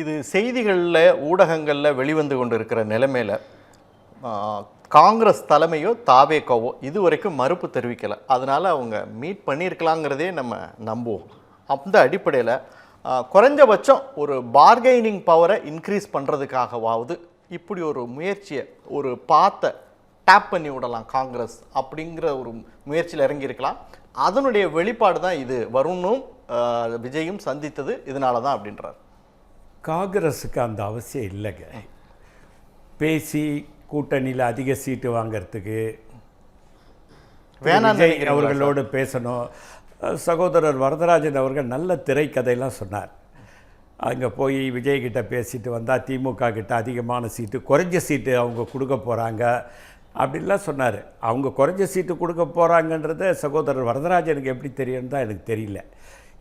இது செய்திகளில் ஊடகங்களில் வெளிவந்து கொண்டு இருக்கிற நிலைமையில காங்கிரஸ் தலைமையோ தாவேக்கோவோ இது வரைக்கும் மறுப்பு தெரிவிக்கலை. அதனால் அவங்க மீட் பண்ணியிருக்கலாங்கிறதே நம்ம நம்புவோம். அந்த அடிப்படையில் குறைஞ்சபட்சம் ஒரு பார்கெய்னிங் பவரை இன்க்ரீஸ் பண்ணுறதுக்காகவாவது இப்படி ஒரு முயற்சியை ஒரு பாத்தை டேப் பண்ணி விடலாம் காங்கிரஸ் அப்படிங்கிற ஒரு முயற்சியில் இறங்கியிருக்கலாம். அதனுடைய வெளிப்பாடு தான் இது. வருணும் விஜயும் சந்தித்தது இதனால தான் அப்படின்றார். காங்கிரஸுக்கு அந்த அவசியம் இல்லைங்க. பேசி கூட்டணியில் அதிக சீட்டு வாங்கிறதுக்கு விஜய் அவர்களோடு பேசணும். சகோதரர் வரதராஜன் அவர்கள் நல்ல திரைக்கதையெல்லாம் சொன்னார். அங்கே போய் விஜய் கிட்ட பேசிட்டு வந்தால் திமுக கிட்ட அதிகமான சீட்டு குறைஞ்ச சீட்டு அவங்க கொடுக்க போகிறாங்க அப்படின்லாம் சொன்னார். அவங்க குறைஞ்ச சீட்டு கொடுக்க போகிறாங்கன்றத சகோதரர் வரதராஜனுக்கு எப்படி தெரியும்னு தான் எனக்கு தெரியல.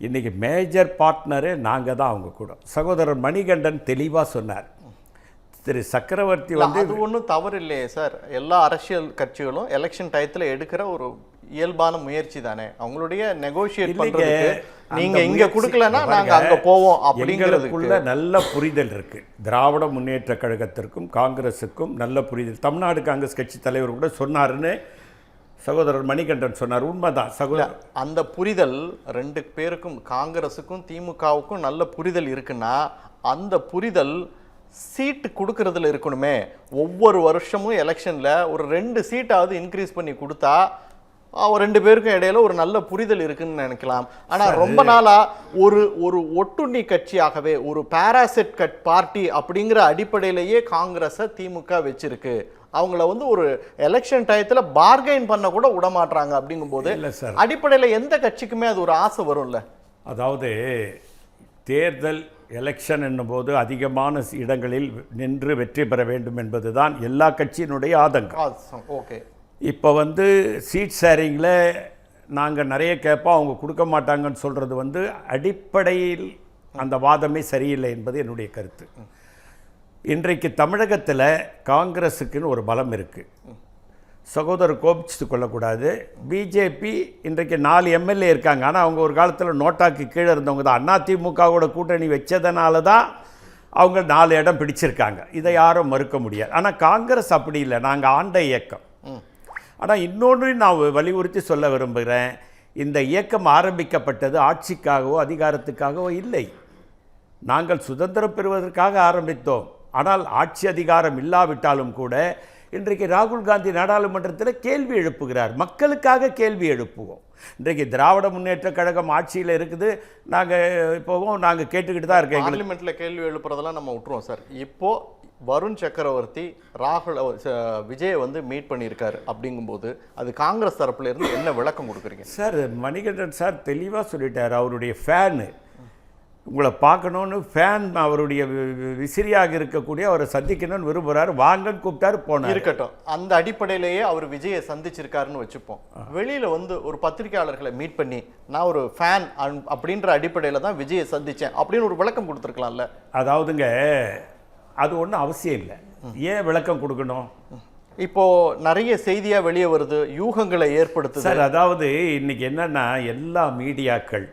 இன்றைக்கி மேஜர் பார்ட்னரே நாங்கள் தான் அவங்க கூட. சகோதரர் மணிகண்டன் தெளிவாக சொன்னார். திரு சக்கரவர்த்தி வந்து அது ஒன்றும் தவறு இல்லையே சார் எல்லா அரசியல் கட்சிகளும் எலெக்ஷன் டயத்தில் எடுக்கிற ஒரு இயல்பான முயற்சி தானே. அவங்களுடைய நெகோஷியேட் இல்லைங்க, பண்றதுக்கு அந்த நீங்க இங்க கொடுக்கலன்னா பாருங்க, நாங்க அங்க போவோம் அப்படிங்கிறதுக்கு. எங்களுக்குள்ள நல்ல புரிதல் இருக்கு. திராவிட முன்னேற்ற கழகத்திற்கும் காங்கிரஸுக்கும் நல்ல புரிதல். தமிழ்நாடு காங்கிரஸ் கட்சி தலைவர் கூட சொன்னாருன்னு சகோதரர் மணிகண்டன் சொன்னார். உண்மைதான் சகோதரர் அந்த புரிதல் ரெண்டு பேருக்கும் காங்கிரஸுக்கும் திமுகவுக்கும் நல்ல புரிதல் இருக்குன்னா அந்த புரிதல் சீட்டு கொடுக்கறதுல இருக்கணுமே. ஒவ்வொரு வருஷமும் எலெக்ஷனில் ஒரு ரெண்டு சீட்டாவது இன்க்ரீஸ் பண்ணி கொடுத்தா ரெண்டு பேருக்கும் இடையில ஒரு நல்ல புரிதல் இருக்குன்னு நினைக்கலாம். ஆனா ரொம்ப நாளா ஒரு ஒரு ஒட்டுண்ணி கட்சியாகவே ஒரு பாராசெட் கட் பார்ட்டி அப்படிங்கிற அடிப்படையிலேயே காங்கிரஸை திமுக வச்சிருக்கு. அவங்கள வந்து ஒரு எலெக்ஷன் டயத்துல பார்கெயின் பண்ண கூட விட மாட்றாங்க அப்படிங்கும்போது இல்லை சார். அடிப்படையில எந்த கட்சிக்குமே அது ஒரு ஆசை வரும்ல? அதாவது தேர்தல் எலெக்ஷன் என்னும்போது அதிகமான இடங்களில் நின்று வெற்றி பெற வேண்டும் என்பதுதான் எல்லா கட்சியினுடைய ஆதங்கம். ஓகே. இப்போ வந்து சீட் ஷேரிங்கில் நாங்கள் நிறைய கேட்போம் அவங்க கொடுக்க மாட்டாங்கன்னு சொல்கிறது வந்து அடிப்படையில் அந்த வாதமே சரியில்லை என்பது என்னுடைய கருத்து. இன்றைக்கு தமிழகத்தில் காங்கிரஸுக்குன்னு ஒரு பலம் இருக்குது சகோதரர் கோபிச்சு கொள்ளக்கூடாது. பிஜேபி இன்றைக்கு நாலு எம்எல்ஏ இருக்காங்க. ஆனால் அவங்க ஒரு காலத்தில் நோட்டாக்கு கீழே இருந்தவங்க தான். அதிமுகவோட கூட்டணி வச்சதுனால தான் அவங்க நாலு இடம் பிடிச்சிருக்காங்க. இதை யாரும் மறுக்க முடியாது. ஆனால் காங்கிரஸ் அப்படி இல்லை. நாங்கள் ஆண்ட இயக்கம். ஆனால் இன்னொன்று நான் வலியுறுத்தி சொல்ல விரும்புகிறேன். இந்த இயக்கம் ஆரம்பிக்கப்பட்டது ஆட்சிக்காகவோ அதிகாரத்துக்காகவோ இல்லை. நாங்கள் சுதந்திரம் பெறுவதற்காக ஆரம்பித்தோம். ஆனால் ஆட்சி அதிகாரம் இல்லாவிட்டாலும் கூட இன்றைக்கு ராகுல் காந்தி நாடாளுமன்றத்தில் கேள்வி எழுப்புகிறார். மக்களுக்காக கேள்வி எழுப்புவோம். இன்றைக்கு திராவிட முன்னேற்ற கழகம் ஆட்சியில் இருக்குது. நாங்கள் இப்போவும் நாங்கள் கேட்டுக்கிட்டு தான் இருக்கோம். பார்லிமெண்ட்ல கேள்வி எழுப்புறதெல்லாம் நம்ம விட்டுருவோம் சார். இப்போ வருண் சக்கரவர்த்தி ராகுல் விஜயை வந்து மீட் பண்ணியிருக்காரு அப்படிங்கும்போது அது காங்கிரஸ் தரப்புல இருந்து என்ன விளக்கம் கொடுக்குறீங்க? சார் மணிகண்டன் சார் தெளிவாக சொல்லிட்டார். அவருடைய ஃபேனு. உங்களை பார்க்கணுன்னு ஃபேன் அவருடைய விசிறியாக இருக்கக்கூடிய அவரை சந்திக்கணும்னு விரும்புகிறார் வாங்கன்னு கூப்பிட்டாரு போனார். இருக்கட்டும். அந்த அடிப்படையிலேயே அவர் விஜயை சந்திச்சிருக்காருன்னு வச்சுப்போம். வெளியில வந்து ஒரு பத்திரிகையாளர்களை மீட் பண்ணி நான் ஒரு ஃபேன் அப்படின்ற அடிப்படையில தான் விஜயை சந்திச்சேன் அப்படின்னு ஒரு விளக்கம் கொடுத்துருக்கலாம்ல? அதாவதுங்க அது ஒன்றும் அவசியம் இல்லை. ஏன் விளக்கம் கொடுக்கணும்? இப்போ நிறைய செய்தியா வெளியே வருது யூகங்களை ஏற்படுத்துது. சார் அதாவது இன்னைக்கு என்னன்னா எல்லா மீடியாக்கள்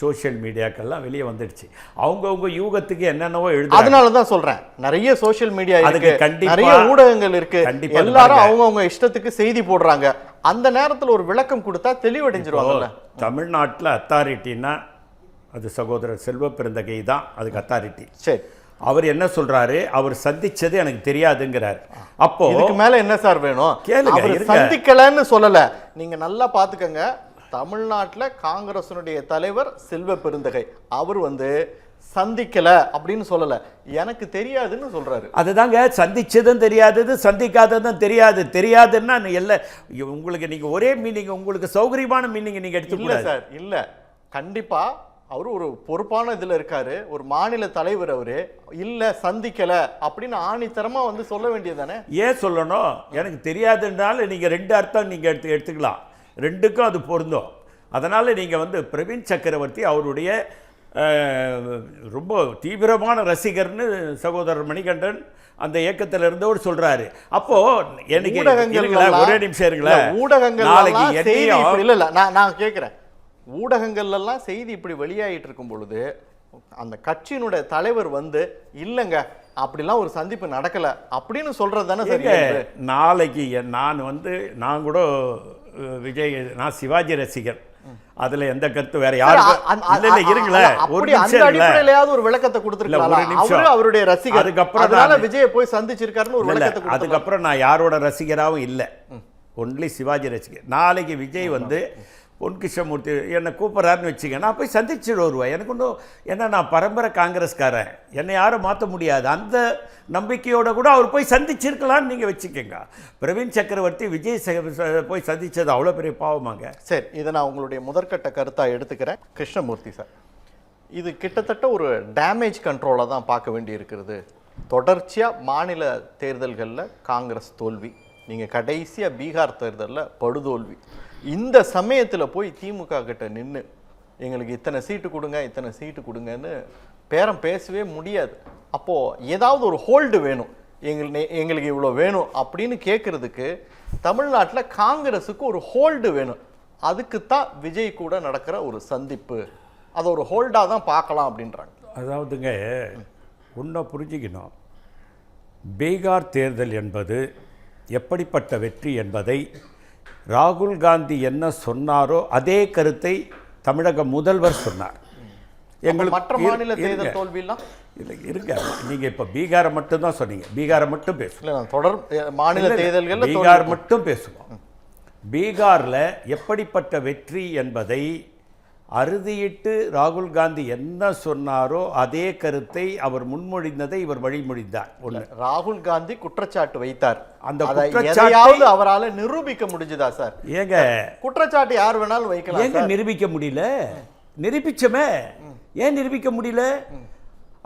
சோஷியல் மீடியாக்கள்லாம் வெளியே வந்துடுச்சு. அவங்கவுங்க யூகத்துக்கு என்னென்னவோ எழுதுறாங்க. அதனால தான் சொல்றேன். நிறைய சோஷியல் மீடியா இருக்கு. நிறைய ஊடகங்கள் இருக்கு. கண்டிப்பா அது எல்லாரும். அவங்கவங்க இஷ்டத்துக்கு செய்தி போடுறாங்க. அந்த நேரத்துல ஒரு விளக்கம் கொடுத்தா தெளிவடைஞ்சிருவாங்கல்ல? தமிழ்நாட்டில் அத்தாரிட்டின்னா அது சகோதரர் செல்வ பெருந்தகை தான் அதுக்கு அத்தாரிட்டி சரி. அவர் என்ன சொல்றாரு? அவர் சந்திச்சது எனக்கு தெரியாதுங்கிறார். அப்போ இதுக்கு மேல என்ன சார் வேணும். சந்திக்கலன்னு சொல்லல. நீங்க நல்லா பாத்துக்கங்க. தமிழ்நாட்டுல காங்கிரசினுடைய தலைவர் செல்வ பெருந்தகை. அவர் வந்து சந்திக்கல அப்படின்னு சொல்லல. எனக்கு தெரியாதுன்னு சொல்றாரு. அதுதாங்க சந்திச்சதும் தெரியாதது சந்திக்காததும் தெரியாது. தெரியாதுன்னா நீ எல்லா உங்களுக்கு நீங்க ஒரே மீனிங் உங்களுக்கு சௌகரியமான மீனிங் நீங்க இல்ல எடுத்துக்கூடாது சார் இல்ல. கண்டிப்பா அவர் ஒரு பொறுப்பான இதுல இருக்காரு. ஒரு மாநில தலைவர் அவரு. இல்ல சந்திக்கல அப்படின்னு ஆணித்தரமா வந்து சொல்ல வேண்டியதானே ஏன் சொல்லணும்? எனக்கு தெரியாதுன்னாலும் நீங்க ரெண்டு அர்த்தம் நீங்க எடுத்து எடுத்துக்கலாம். ரெண்டுக்கும் அது பொருந்தும். அதனால நீங்க வந்து பிரவீன் சக்கரவர்த்தி அவருடைய ரொம்ப தீவிரமான ரசிகர்னு சகோதரர் மணிகண்டன் அந்த இயக்கத்துல இருந்தவர் சொல்றாரு. அப்போ எனக்கு ஒரே நிமிஷம் இருங்களேன். ஊடகங்கள் நாளைக்கு இல்ல இல்ல நான் நான் கேக்குறேன். ஊடகங்கள்ல எல்லாம் செய்தி இப்படி வெளியாயிட்டு இருக்கும் பொழுது அந்த கட்சியினுடைய தலைவர் வந்து இல்லைங்க அப்படிலாம் ஒரு சந்திப்பு நடக்கல. அப்படின்னு சொல்றது தானே சரி நாளைக்கு நான் வந்து நான் கூட விஜய் நான் சிவாஜி ரசிகர். அதுல எந்த கருத்து வேற இல்ல இருங்களேன். ஒரு விளக்கத்தை இல்ல, கொடுத்துருக்கலாம் ஒரு நிமிஷம். அவரு அவருடைய ரசிகர். அதுக்கப்புறம் அதனால விஜய போய் சந்திச்சிருக்காருன்னு ஒரு விளக்கத்தை அதுக்கப்புறம் நான் யாரோட ரசிகராகவும் இல்லை. ஒன்லி சிவாஜி ரசிகர். நாளைக்கு விஜய் வந்து பொன் கிருஷ்ணமூர்த்தி என்னை கூப்பிட்றாருன்னு வச்சுங்க நான் போய் சந்திச்சுட்டு வருவேன் எனக்கு ஒன்றும் ஏன்னா நான் பரம்பரை காங்கிரஸ்காரன். என்னை யாரும் மாற்ற முடியாது. அந்த நம்பிக்கையோடு கூட அவர் போய் சந்திச்சிருக்கலாம்னு நீங்கள் வச்சுக்கோங்க. பிரவீன் சக்கரவர்த்தி விஜய் போய் சந்திச்சது அவ்வளோ பெரிய பாவமாங்க. சரி இதை நான் உங்களுடைய முதற்கட்ட கருத்தாக எடுத்துக்கிறேன். கிருஷ்ணமூர்த்தி சார் இது கிட்டத்தட்ட ஒரு டேமேஜ் கண்ட்ரோலை தான் பார்க்க வேண்டி இருக்கிறது தொடர்ச்சியாக மாநில தேர்தல்களில் காங்கிரஸ் தோல்வி. நீங்கள் கடைசியாக பீகார் தேர்தலில் படுதோல்வி. இந்த சமயத்தில் போய் திமுக கிட்ட நின்று எங்களுக்கு இத்தனை சீட்டு கொடுங்க இத்தனை சீட்டு கொடுங்கன்னு பேரம் பேசவே முடியாது. அப்போது ஏதாவது ஒரு ஹோல்டு வேணும். எங்கள் எங்களுக்கு இவ்வளோ வேணும் அப்படின்னு கேட்குறதுக்கு தமிழ்நாட்டில் காங்கிரஸுக்கு ஒரு ஹோல்டு வேணும். அதுக்கு தான் விஜய் கூட நடக்கிற ஒரு சந்திப்பு. அதை ஒரு ஹோல்டாக தான் பார்க்கலாம் அப்படின்றாங்க. அதாவதுங்க ஒன்றை புரிஞ்சுக்கணும். பீகார் தேர்தல் என்பது எப்படிப்பட்ட வெற்றி என்பதை ராகுல் காந்தி என்ன சொன்னாரோ அதே கருத்தை தமிழக முதல்வர் சொன்னார். அப்ப மற்ற மாநில. தேர்தல் தோல்வியெல்லாம் இல்லை இருங்க. நீங்கள் இப்போ பீகாரை மட்டும்தான் சொன்னீங்க. பீகாரை மட்டும் பேசுவோம். தொடர் மாநில தேர்தல்களில் பீகார் மட்டும் பேசுவோம். பீகாரில் எப்படிப்பட்ட வெற்றி என்பதை அறுதியிட்டு ராகுல் காந்தி என்ன சொன்னாரோ அதே கருத்தை அவர் முன்மொழிந்ததை இவர் வழிமொழிந்தார். ஒன்று ராகுல் காந்தி குற்றச்சாட்டு வைத்தார். அந்த குற்றச்சாட்டை- அவரால நிரூபிக்க முடிஞ்சுதா சார்? ஏங்க குற்றச்சாட்டு யார் வேணாலும் வைக்கலாம் ஏங்க நிரூபிக்க முடியல? நிரூபிச்சமே? ஏன் நிரூபிக்க முடியல?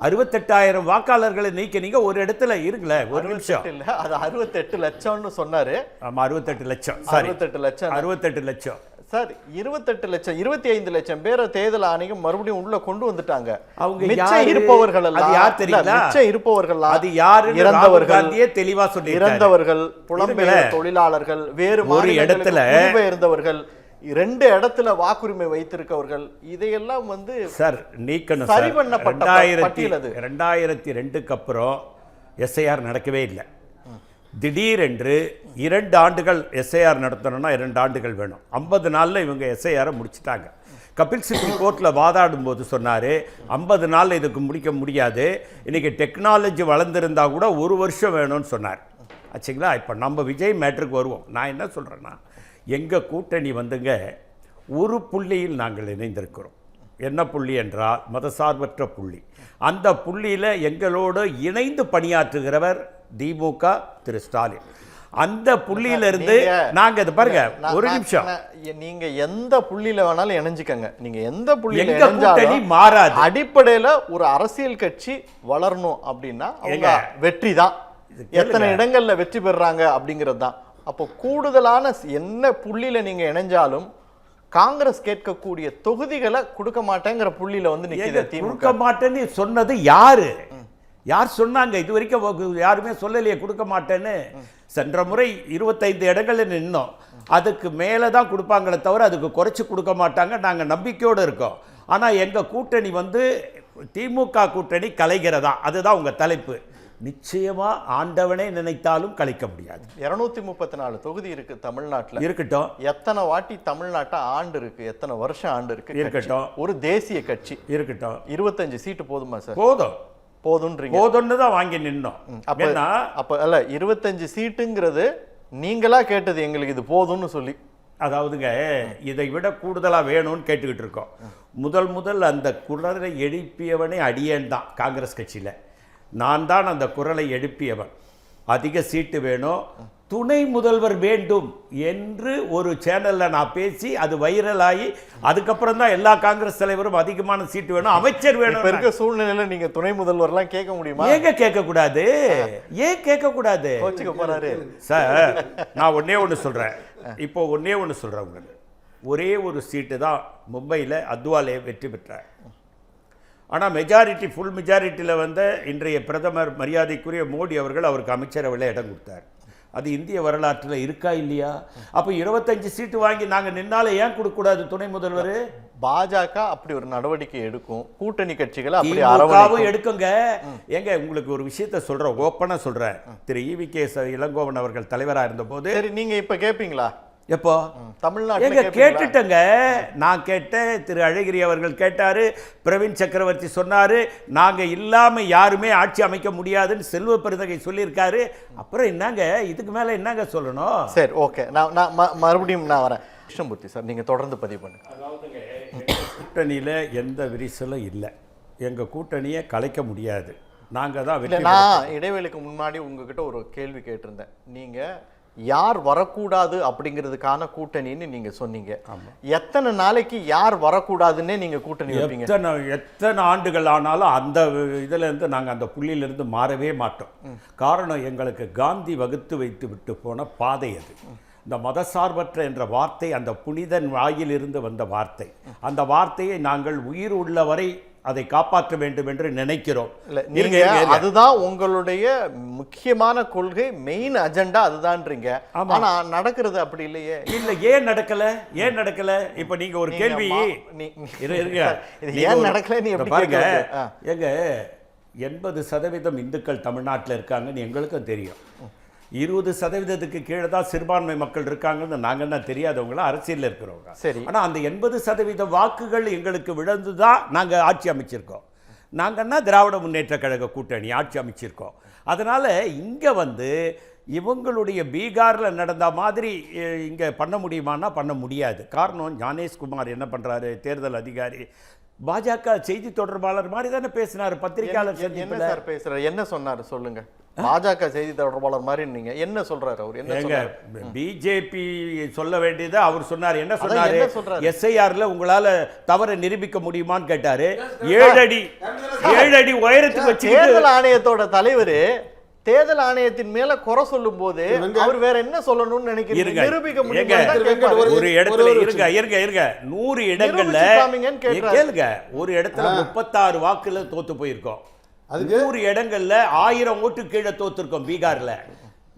அறுபத்தெட்டாயிரம் வாக்காளர்களை நீக்க நீங்க ஒரு இடத்துல இருங்களே ஒரு நிமிஷம். இல்ல அது அறுபத்தெட்டு லட்சம்னு சொன்னாரு. ஆமா அறுபத்தெட்டு லட்சம் அறுபத்தெட்டு லட்சம். அறுபத்தெட்டு லட்சம். சார் இருபத்தெட்டு லட்சம் இருபத்தி ஐந்து லட்சம் பேரை தேர்தல் ஆணையம் மறுபடியும் உள்ள கொண்டு வந்துட்டாங்க அவங்க மிச்சம் யாரு? இருப்பவர்கள் அது யார் தெரியுங்களா? மிச்சம் இருப்பவர்கள் அது ராகுல் இறந்தவர்கள் தெளிவா சொல்லி இறந்தவர்கள் புலம்பெயர். தொழிலாளர்கள் வேறு ஒரு இடத்துல- குடிபெயர்ந்தவர்கள் ரெண்டு இடத்துல வாக்குரிமை வைத்திருக்கவர்கள் இதையெல்லாம் வந்து சார் நீக்கணும் சரி பண்ணப்பட்ட. ரெண்டாயிரத்தி ரெண்டுக்கு அப்புறம் எஸ்ஐஆர் நடக்கவே இல்லை திடீரென்று இரண்டு ஆண்டுகள் எஸ்ஐஆர் நடத்தணும்னா இரண்டு ஆண்டுகள் வேணும். ஐம்பது நாளில் இவங்க எஸ்ஐஆரை முடிச்சிட்டாங்க. கபில் சிபில் கோர்ட்டில் வாதாடும் போது சொன்னார் ஐம்பது நாளில் இதுக்கு முடிக்க முடியாது. இன்றைக்கி டெக்னாலஜி வளர்ந்துருந்தா கூட ஒரு வருஷம் வேணும்னு சொன்னார். ஆச்சுங்களா? இப்போ நம்ம விஜய் மேட்ருக்கு வருவோம். நான் என்ன சொல்கிறேன்னா எங்கள் கூட்டணி வந்துங்க ஒரு புள்ளியில் நாங்கள் இணைந்திருக்கிறோம். என்ன புள்ளி என்றால் மதசார்பற்ற புள்ளி. அந்த புள்ளியில் எங்களோடு இணைந்து பணியாற்றுகிறவர் திமுக திரு ஸ்டாலின். அந்த புள்ளியிலிருந்து நீங்க- நாங்க இது பாருங்க ஒரு நிமிஷம். நீங்க எந்த புள்ளியில வேணாலும் இணைஞ்சுக்கங்க. நீங்க எந்த புள்ளியில இணைஞ்சாலும் மாறாது. அடிப்படையில ஒரு அரசியல் கட்சி வளரணும் அப்படின்னா அவங்க வெற்றி தான். எத்தனை இடங்கள்ல வெற்றி பெறுறாங்க அப்படிங்கிறது தான் அப்போ கூடுதலான என்ன புள்ளியில நீங்க இணைஞ்சாலும் காங்கிரஸ் கேட்கக்கூடிய தொகுதிகளை கொடுக்க மாட்டேங்கிற புள்ளியில வந்து நிக்குது திமுக. மாட்டேன்னு சொன்னது யாரு? யார் சொன்னாங்க? இது வரைக்கும் யாருமே சொல்லலையே கொடுக்க மாட்டேன்னு. சென்ற முறை இருபத்தைந்து இடங்கள்ல நின்னோம். அதுக்கு மேலே தான் கொடுப்பாங்களே தவிர அதுக்கு குறைச்சி கொடுக்க மாட்டாங்க. நாங்கள் நம்பிக்கையோடு இருக்கோம். ஆனால் எங்கள் கூட்டணி வந்து திமுக கூட்டணி கலைகிறதா? அதுதான் உங்கள் தலைப்பு. நிச்சயமா ஆண்டவனே நினைத்தாலும் கலைக்க முடியாது. இருநூத்தி முப்பத்தி நாலு தொகுதி இருக்கு தமிழ்நாட்டுல. இருக்கட்டும். எத்தனை வாட்டி தமிழ்நாட்டை ஆண்டு இருக்கு? எத்தனை வருஷம் ஆண்டு இருக்கு. இருக்கட்டும். ஒரு தேசிய கட்சி. இருக்கட்டும். இருபத்தஞ்சு சீட்டு போதுமா சார்? போதும். போதுன்றீங்க. போதும்னு தான் வாங்கி நின்னோம். அப்ப ஏன்னா அப்ப அல்ல இருபத்தஞ்சு சீட்டுங்கிறது நீங்களா கேட்டது எங்களுக்கு இது போதும்னு சொல்லி. அதாவதுங்க இதை விட கூடுதலாக வேணும்னு கேட்டுக்கிட்டு இருக்கோம். முதல் முதல் அந்த குரலை எழுப்பியவனே அடியேன் தான் காங்கிரஸ் கட்சியில். நான் தான் அந்த குரலை எழுப்பியவன். அதிக சீட்டு வேணும் துணை முதல்வர் வேண்டும் என்று ஒரு சேனலில் நான் பேசி அது வைரலாகி அதுக்கப்புறம் தான் எல்லா காங்கிரஸ் தலைவரும் அதிகமான சீட்டு வேணும் அமைச்சர் வேணும் இருக்க சூழ்நிலையில நீங்க துணை முதல்வர்லாம் கேட்க முடியுமா? ஏங்க கேட்கக்கூடாது? ஏன் கேட்கக்கூடாது? போறாரு. சார் நான் ஒண்ணே ஒன்று சொல்கிறேன் இப்போ ஒண்ணே ஒன்று சொல்கிறேன் உங்களுக்கு. ஒரே ஒரு சீட்டு தான் மும்பையில் அத்வாலே வெற்றி பெற்றார். ஆனால் மெஜாரிட்டி ஃபுல் மெஜாரிட்டியில் வந்த இன்றைய பிரதமர் மரியாதைக்குரிய மோடி அவர்கள் அவருக்கு அமைச்சரவையில் இடம் கொடுத்தார். அது இந்திய வரலாற்றில் இருக்கா இல்லையா? அப்போ இருபத்தஞ்சு சீட்டு வாங்கி நாங்கள் நின்னால ஏன் கொடுக்கக்கூடாது துணை முதல்வர்? பாஜக அப்படி ஒரு நடவடிக்கை எடுக்கும். கூட்டணி கட்சிகளை அப்படி அரவணைக்கும். எடுக்குங்க. ஏங்க உங்களுக்கு ஒரு விஷயத்த சொல்றேன் ஓப்பனா சொல்றேன். திரு இவி கே இளங்கோவன் அவர்கள் தலைவரா இருந்தபோது சரி நீங்க இப்ப கேப்பீங்களா? எப்போ? தமிழ்நாட்டுல? கேட்டுட்டேங்க. நான் கேட்டேன் திரு அழகிரி அவர்கள் கேட்டாரு பிரவீன் சக்கரவர்த்தி சொன்னாரு நாங்க இல்லாம யாருமே ஆட்சி அமைக்க முடியாதுன்னு செல்வ பெருந்தகை சொல்லியிருக்காரு. அப்புறம் என்னங்க இதுக்கு மேல என்னங்க சொல்லணும்? சரி ஓகே. நான் நான் ம- மறுபடியும் நான் வரேன். கிருஷ்ணமூர்த்தி சார் நீங்க தொடர்ந்து பதிவு பண்ணுங்க. கூட்டணியில எந்த விரிசலும் இல்லை. எங்க கூட்டணியை கலைக்க முடியாது. நாங்க தான் நான் இடைவேளைக்கு முன்னாடி உங்ககிட்ட ஒரு கேள்வி கேட்டிருந்தேன். நீங்க யார் வரக்கூடாது அப்படிங்கிறதுக்கான கூட்டணின்னு நீங்க சொன்னீங்க. எத்தனை நாளைக்கு யார் வரக்கூடாதுன்னே நீங்க கூட்டணி வைப்பீங்க? எத்தனை எத்தனை ஆண்டுகள் ஆனாலும் அந்த இதுல இருந்து நாங்க அந்த புள்ளியில இருந்து மாறவே மாட்டோம். காரணம் எங்களுக்கு காந்தி வகுத்து வைத்து விட்டு போன பாதை அது. இந்த மதசார்பற்ற என்ற வார்த்தை அந்த புனிதன் வாயிலிருந்து வந்த வார்த்தை. அந்த வார்த்தையை நாங்கள் உயிர் உள்ளவரை அதை காப்பாற்ற வேண்டும் என்று நினைக்கிறோம். அதுதான் உங்களுடைய முக்கியமான கொள்கை மெயின் அஜெண்டா அதுதான்றீங்க. ஆனா நடக்கிறது அப்படி இல்லையே. இல்ல ஏன் நடக்கல? ஏன் நடக்கல? இப்ப நீங்க ஒரு கேள்வி நீ- ஏன் இத எப்படி பாருங்க. ஏங்க எண்பது சதவீதம் இந்துக்கள் தமிழ்நாட்டில் இருக்காங்கன்னு எங்களுக்கும் தெரியும். இருபது சதவீதத்துக்கு கீழே தான் சிறுபான்மை மக்கள் இருக்காங்கன்னு நாங்க என்ன தெரியாதவங்கள அரசியல்ல இருக்கிறவங்க. சரி. ஆனா அந்த எண்பது சதவீத வாக்குகள் எங்களுக்கு விழுந்து தான் நாங்க ஆட்சி அமைச்சிருக்கோம். நாங்கன்னா திராவிட முன்னேற்ற கழக கூட்டணி ஆட்சி அமைச்சிருக்கோம். அதனால இங்க வந்து இவங்களுடைய பீகார்ல நடந்த மாதிரி இங்க பண்ண முடியுமான்னா பண்ண முடியாது. காரணம் ஞானேஷ்குமார் என்ன பண்றாரு தேர்தல் அதிகாரி. பாஜக செய்தி தொடர்பாளர் மாதிரி தானே பேசினாரு பத்திரிகையாளர் என்ன- சார் பேசுறாரு? என்ன சொன்னாரு? சொல்லுங்க. பாஜக செய்தி தொடர்பாளர் மாதிரி நீங்க என்ன சொல்றாரு அவர்? என்ன பிஜேபி சொல்ல வேண்டியதை அவர் சொன்னார். என்ன சொன்னாரு? எஸ்ஐஆர்ல உங்களால தவறை நிரூபிக்க முடியுமான்னு கேட்டாரு. ஏழு அடி ஏழு அடி உயரத்துக்கு வச்சுக்கிட்டு தேர்தல் ஆணையத்தோட தலைவர் தேர்தல் ஆணையத்தின் மேல குறை சொல்லும் போது அவர் வேற என்ன சொல்லணும்னு நினைக்கிறீங்க. நிரூபிக்க முடியும் ஒரு- இடத்துல இருங்க இருங்க இருங்க. நூறு இடங்கள்ல. கேளுங்க. ஒரு இடத்துல முப்பத்தாறு வாக்குல தோத்து போயிருக்கோம். அதுக்கு? நூறு இடங்கள்ல ஆயிரம் ஓட்டு கீழே தோத்துருக்கோம் பீகார்ல.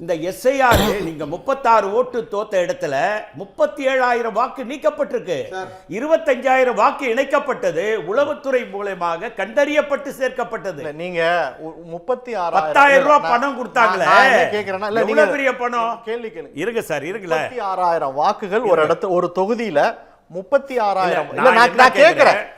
இந்த எஸ்ஐஆர் நீங்க முப்பத்தாறு ஓட்டு தோத்த இடத்துல முப்பத்தி ஏழாயிரம் வாக்கு நீக்கப்பட்டிருக்கு. இருபத்தஞ்சாயிரம் வாக்கு இணைக்கப்பட்டது உளவுத்துறை மூலமாக கண்டறியப்பட்டு சேர்க்கப்பட்டது. நீங்க முப்பத்தி பத்தாயிரம் ரூபாய் பணம் கொடுத்தாங்களே. கேக்குறேன்னா பெரிய பணம்? கேள்வி கேளுங்க. இருங்க சார் இருங்கள. ஆறாயிரம் வாக்குகள் ஒரு இடத்து ஒரு தொகுதியில முப்பத்தி ஆறாயிரம் நான் நான்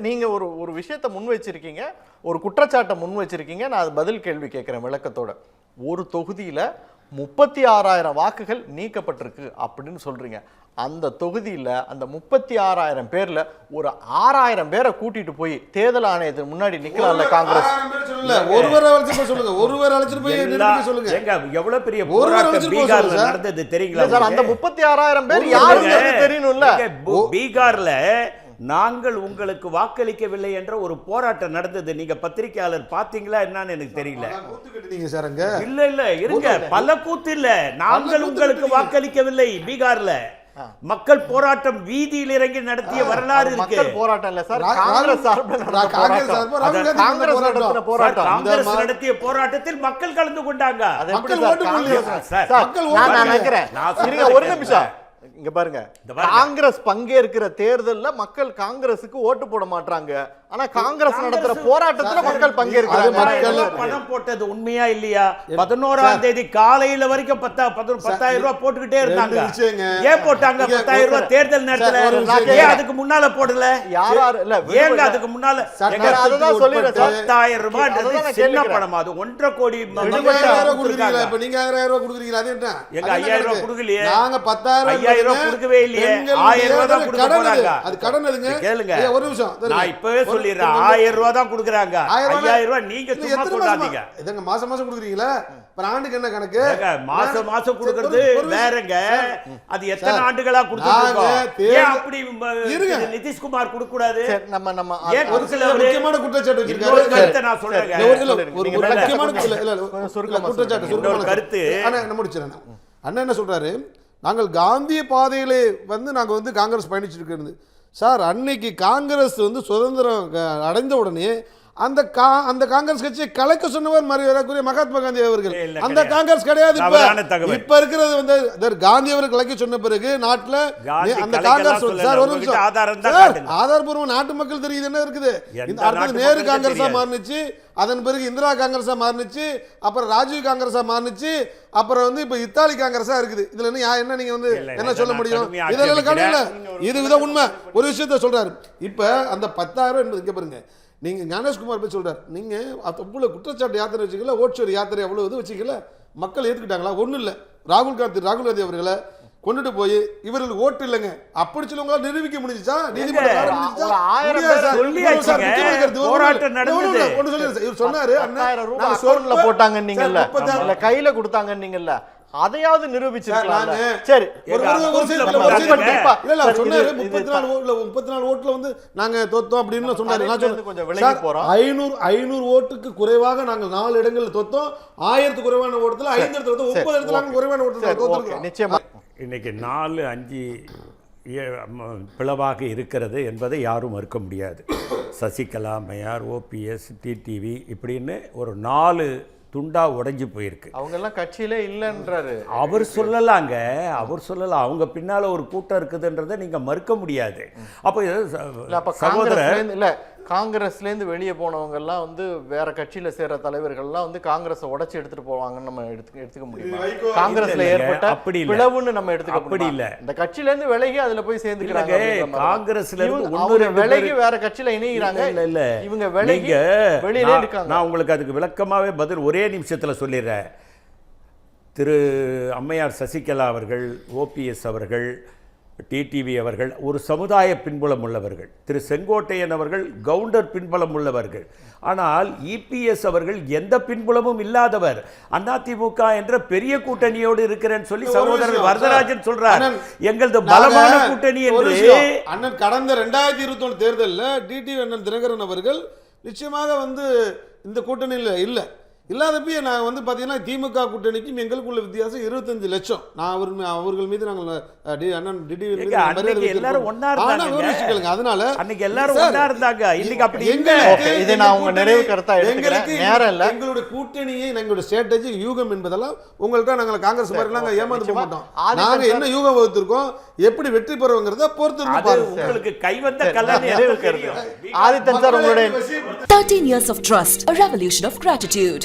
நீங்க ஒரு ஒரு விஷயத்தை முன் வச்சிருக்கீங்க ஒரு குற்றச்சாட்டை முன் வச்சிருக்கீங்க நான் அது பதில் கேள்வி கேட்கிறேன் விளக்கத்தோட. ஒரு தொகுதியில முப்பத்தி ஆறாயிரம் வாக்குகள் நீக்கப்பட்டிருக்கு அப்படின்னு சொல்றீங்க. அந்த தொகுதியில அந்த முப்பத்தி ஆறாயிரம் பேர்ல ஒரு ஆறாயிரம் பேரை கூட்டிட்டு போய் தேர்தல் ஆணையத்துக்கு முன்னாடி நிக்கலாம்ல காங்கிரஸ்? ஆயிரம் பேர் சொல்லல. ஒருவரை அழைச்சிட்டு போய் சொல்லுங்க. ஒருவரை அழைச்சிட்டு போய் எல்லா- நிரூபிக்க சொல்லுங்க. ஏங்க, எவ்வளவு பெரிய ஒரு போராட்டம் பீகார்ல. நடந்தது தெரியுங்களா சார் அந்த? முப்பத்தி ஆறாயிரம் பேர் யாருங்கிறது தெரியணும்ல பீகார்ல நாங்கள் உங்களுக்கு வாக்களிக்கவில்லை என்ற ஒரு போராட்டம் நடந்தது. நீங்க பத்திரிகையாளர் பாத்தீங்களா என்னன்னு எனக்கு தெரியல. அங்க. இல்ல இல்ல இருங்க. பல கூத்து இல்ல. நாங்கள் உங்களுக்கு. வாக்களிக்கவில்லை பீகார்ல. மக்கள் போராட்டம் வீதியில் இறங்கி நடத்திய வரலாறு இருக்கு. மக்கள் போராட்டம் இல்ல சார் ரா- காங்கிரஸ் சார்பில் போராட்டம். காங்கிரஸ் நடத்திய போராட்டத்தில் மக்கள் கலந்து கொண்டாங்க. ஒரு. நிமிஷம். இங்க பாருங்க. இந்த பாருங்க. காங்கிரஸ் பங்கேற்கிற தேர்தல்ல மக்கள் காங்கிரஸுக்கு ஓட்டு போட மாட்டாங்க ஆனா காங்கிரஸ் நடத்துற போராட்டத்துல மக்கள் பங்கேற்கிறாங்க பணம் போட்டது உண்மையா இல்லையா பதினோராம் தேதி காலையில வரைக்கும் பத்தா பதினொரு பத்தாயிரம் ரூபாய் போட்டுக்கிட்டே இருந்தாங்க. ஏன் போட்டாங்க பத்தாயிரம் ரூபாய் தேர்தல் நேரத்துல ஏன். அதுக்கு முன்னால போடல யார் யார் இல்ல ஏங்க அதுக்கு முன்னால. பத்தாயிரம் ரூபாய் சின்ன. பணம் அது ஒன்றரை கோடி நீங்க ஆயிரம் ரூபாய். கொடுக்குறீங்களா இப்ப நீங்க ஆயிரம் ரூபாய் கொடுக்குறீங்களா அது என்ன எங்க ஐயாயிரம் ரூபாய்? கொடுக்கலையே. நாங்க பத்தாயிரம் ஐயாயிரம் ரூபாய் கொடுக்கவே இல்லையே. ஆயிரம் ரூபாய் தான் அது கொடுக்க. போறாங்க. அது கடன் அதுங்க கேளுங்க ஒரு நிமிஷம் நான். இப்பவே ஒரு- சொல்லிடுறேன். ஆயிரம் ரூபாய் தான் கொடுக்குறாங்க. ஐயாயிரம் ரூபாய் நீங்க சும்மா சொல்லாதீங்க மாசமா? இதுங்க மாசம் மாசம் கொடுக்குறீங்களா? இப்ப ஆண்டுக்கு என்ன கணக்கு? மாசம் மாசம் கொடுக்கறது. வேறங்க. அது எத்தனை ஆண்டுகளா கொடுத்துட்டு நாங்க இருக்கோம்? தேர்தல்- ஏன் அப்படி நிதிஷ்குமார் கொடுக்க கூடாது சரி, நம்ம நம்ம ஏன் ஒரு சில முக்கியமான குற்றச்சாட்டு வச்சிருக்காரு. கருத்தை நான் சொல்றேங்க. இல்ல, ஒரு- முக்கியமான குற்றச்சாட்டு. இன்னொரு கருத்து. அண்ணா நான் முடிச்சிடறேன் அண்ணா என்ன சொல்றாரு? நாங்கள் காந்திய பாதையிலே வந்து நாங்க வந்து காங்கிரஸ் பயணிச்சிட்டு இருக்கிறது. சார் அன்னைக்கு காங்கிரஸ் வந்து சுதந்திரம் க- அடைந்த உடனே அந்த கா அந்த காங்கிரஸ் கட்சியை கலைக்க சொன்னவர் மரியாதைக்குரிய மகாத்மா காந்தி அவர்கள் அந்த. காங்கிரஸ் கிடையாது இப்ப. இப்ப இருக்கிறது வந்து காந்தி அவர்கள் கலைக்க சொன்ன பிறகு நாட்டுல அந்த காங்கிரஸ். சார் ஒரு நிமிஷம். ஆதாரபூர்வம் நாட்டு மக்கள் தெரியுது என்ன இருக்குது அடுத்தது நேரு காங்கிரஸா. மாறுனுச்சு அதன் பிறகு இந்திரா காங்கிரஸா மாறுனுச்சு அப்புறம் ராஜீவ் காங்கிரஸா மாறுனுச்சு அப்புறம் வந்து இப்ப இத்தாலி காங்கிரஸா இருக்குது இதுல என்ன என்ன நீங்க வந்து என்ன சொல்ல முடியும் இதெல்லாம் ஆட்சேபிக்கிறேன். இது வித உண்மை ஒரு விஷயத்த சொல்றாரு இப்ப அந்த பத்தாயிரம் என்பது இங்க பாருங்க நீங்க ஞானேஷ்குமார் போய் சொல்றாரு நீங்க அவ்வளவு குற்றச்சாட்டு யாத்திரை வச்சுக்கல ஓட்சோரி யாத்திரை அவ்வளவு இது வச்சுக்கல மக்கள் ஏத்துக்கிட்டாங்களா? ஒண்ணும் இல்ல. ராகுல் காந்தி ராகுல் காந்தி அவர்களை கொண்டுட்டு போய் இவர்களுக்கு ஓட்டு இல்லைங்க. அப்படி சொல்லவங்களால நிரூபிக்க முடிஞ்சுச்சா? நீதிமன்றம் போட்டாங்க நீங்கல்ல கையில கொடுத்தாங்க நீங்கல்ல அதையாவது நிரூபிச்சிருக்கலாம் சரி முப்பத்தி நாலு ஓட்டுல முப்பத்தி நாலு ஓட்டுல வந்து நாங்க தோத்தோம் அப்படின்னு சொன்னாரு கொஞ்சம். விலகி போறோம். ஐநூறு ஐநூறு ஓட்டுக்கு குறைவாக நாங்கள் நாலு இடங்கள்ல தோத்தோம் ஆயிரத்து குறைவான ஓட்டத்துல ஐந்து இடத்துல முப்பது இடத்துல. குறைவான ஓட்டத்துல நிச்சயமா இன்னைக்கு நாலு அஞ்சு பிளவாக இருக்கிறது என்பதை யாரும் மறுக்க முடியாது சசிகலா மையார் ஓபிஎஸ் டிடிவி இப்படின்னு ஒரு நாலு துண்டா உடைஞ்சு போயிருக்கு. அவங்க எல்லாம் கட்சியிலே இல்லன்றாரு. அவர் சொல்லலாங்க அவர் சொல்லலாம். அவங்க பின்னால ஒரு கூட்டம் இருக்குதுன்றதை நீங்க மறுக்க முடியாது. அப்போ சகோதரர் இல்ல காங்கிரஸ்ல இருந்து வெளியே போனவங்க எல்லாம் வந்து வேற கட்சியில சேர்ற தலைவர்கள் எல்லாம் வந்து காங்கிரஸை உடைச்சு எடுத்துட்டு போவாங்கன்னு நம்ம எடுத்துக்க எடுத்துக்க முடியுமா காங்கிரஸ்ல ஏற்பட்ட அப்படி. பிளவுன்னு நம்ம எடுத்துக்க அப்படி? இல்ல. இந்த கட்சியில இருந்து விலகி அதுல போய் சேர்ந்துக்கிறாங்க. காங்கிரஸ்ல இருந்து விலகி வேற கட்சியில இணைகிறாங்க இல்ல இல்ல இவங்க விலகி வெளியிலே இருக்காங்க நான் உங்களுக்கு அதுக்கு விளக்கமாவே பதில் ஒரே நிமிஷத்துல சொல்லிடுறேன் திரு அம்மையார் சசிகலா அவர்கள் ஓபிஎஸ் அவர்கள் டிடிவி அவர்கள் ஒரு சமுதாய பின்புலம் உள்ளவர்கள். திரு. செங்கோட்டையன் அவர்கள் கவுண்டர் பின்புலம் உள்ளவர்கள். ஆனால் இபிஎஸ் அவர்கள் எந்த பின்புலமும் இல்லாதவர். அதிமுக என்ற பெரிய கூட்டணியோடு இருக்கிறேன்னு சொல்லி சகோதரர் வரதராஜன் சொல்றார். எங்களது பலமான கூட்டணி என்று அண்ணன் கடந்த ரெண்டாயிரத்தி இருபத்தி ஒன்று தேர்தலில் டிடி அண்ணன் தினகரன் அவர்கள் நிச்சயமாக வந்து இந்த கூட்டணியில் இல்லை. இல்லாதப்பயே நான் வந்து பார்த்தீங்கன்னா திமுக கூட்டணிக்கும் எங்களுக்கு உள்ள வித்தியாசம் இருபத்தஞ்சு லட்சம் நான் அவர் அவர்கள் மீது நாங்கள் அண்ணன் டிடி. எல்லாரும் அதனால அன்னைக்கு எல்லாரும் ஒண்ணா இருந்தாங்க இன்னைக்கு அப்படி இதை நான் உங்க நிறைவு கருத்தா எடுத்துக்கிறேன். எங்களுக்கு நேரம் இல்ல. எங்களுடைய கூட்டணியை எங்களுடைய ஸ்ட்ராட்டஜி யூகம் என்பதெல்லாம் உங்கள்ட்ட நாங்கள் காங்கிரஸ் மாதிரி நாங்க ஓகே, ஏமாந்து. மாட்டோம் நாங்க என்ன யூகம் வகுத்திருக்கோம் எப்படி வெற்றி பெறுவோங்கிறத பொறுத்து உங்களுக்கு கைவந்த சரி, கல்லணை நிறைவு அப்ப கருத்து தெரியும். ஆதித்தன் சார் உங்களுடைய 13 years of trust, a revolution of gratitude,